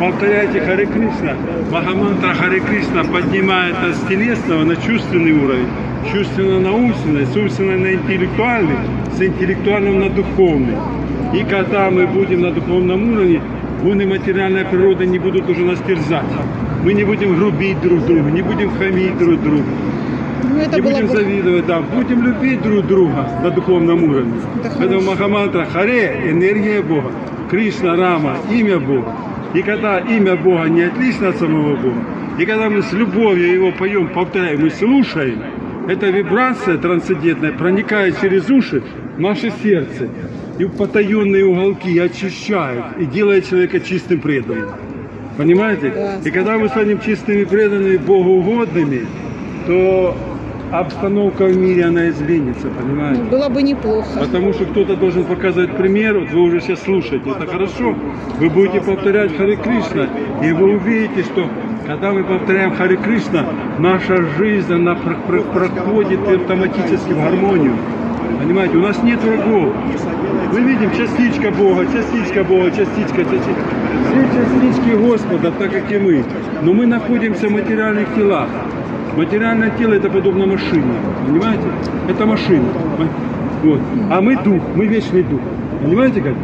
Повторяйте Харе Кришна. Махамантра Харе Кришна поднимает нас с телесного на чувственный уровень, чувственно на умственный, с умственного на интеллектуальный, с интеллектуального на духовный. И когда мы будем на духовном уровне, вон и материальная природа не будут уже нас терзать. Мы не будем грубить друг другу, не будем хамить друг другу, Ну, это не будем бы... завидовать, да, будем любить друг друга на духовном уровне. Это Поэтому. Махамантра Харе – энергия Бога, Кришна Рама – имя Бога. И когда имя Бога не отлично от самого Бога, и когда мы с любовью его поем, повторяем и слушаем, эта вибрация трансцендентная проникает через уши в наше сердце и в потаенные уголки очищает, и делает человека чистым преданным. Понимаете? И когда мы станем чистыми преданными, богоугодными, то обстановка в мире, она изменится, понимаете? Было бы неплохо. Потому что кто-то должен показывать пример, вот вы уже сейчас слушаете, это хорошо, вы будете повторять Харе Кришна, и вы увидите, что когда мы повторяем Харе Кришна, наша жизнь, она про- про- проходит автоматически в гармонию. Понимаете, у нас нет врагов. Мы видим частичка Бога, частичка Бога, частичка, частичка. Все частички Господа, так как и мы. Но мы находимся в материальных телах. Материальное тело это подобно машине. Понимаете? Это машина. Вот. А мы дух, мы вечный дух. Понимаете как?